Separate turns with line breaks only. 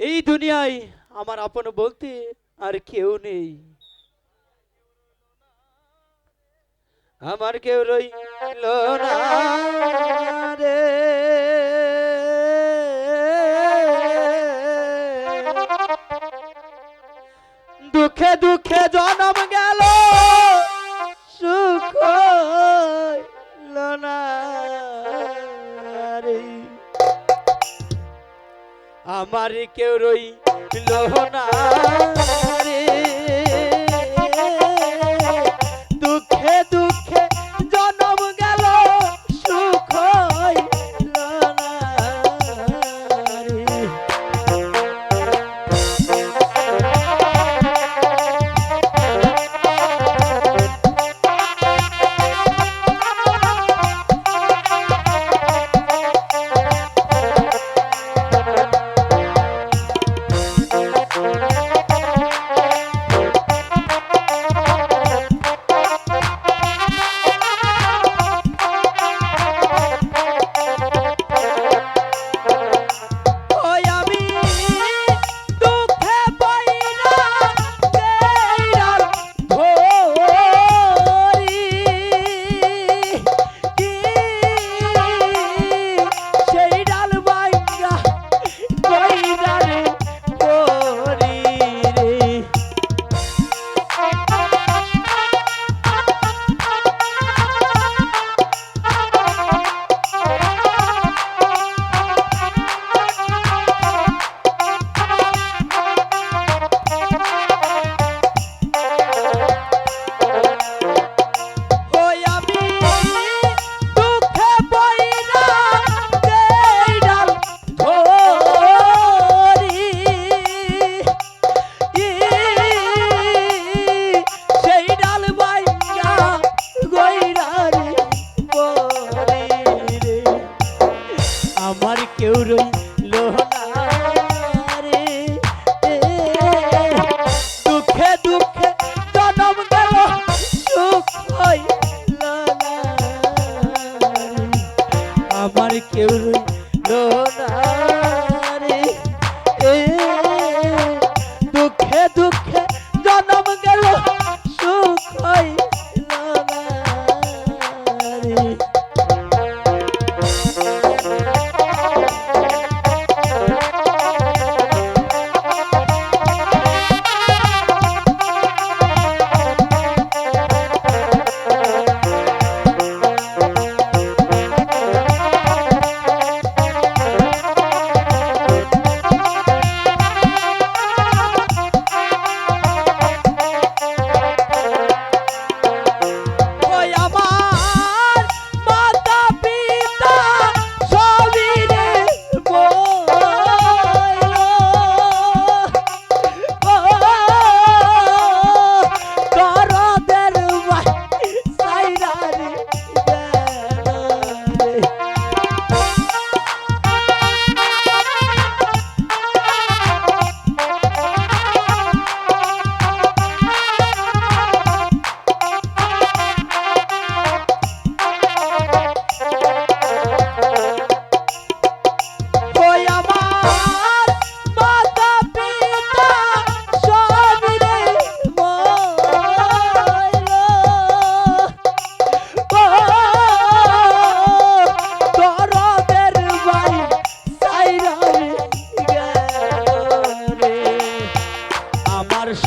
এই দুনিয়ায় আমার আপন বলতে আর কেউ নেই। আমার কেউ রইল রে। দুঃখে দুঃখে জনম আমার কেউ রই লোহনা কেউ রইল রে দুঃখে দুঃখে জনম গেল সুখ হইল আমার কেউ রইল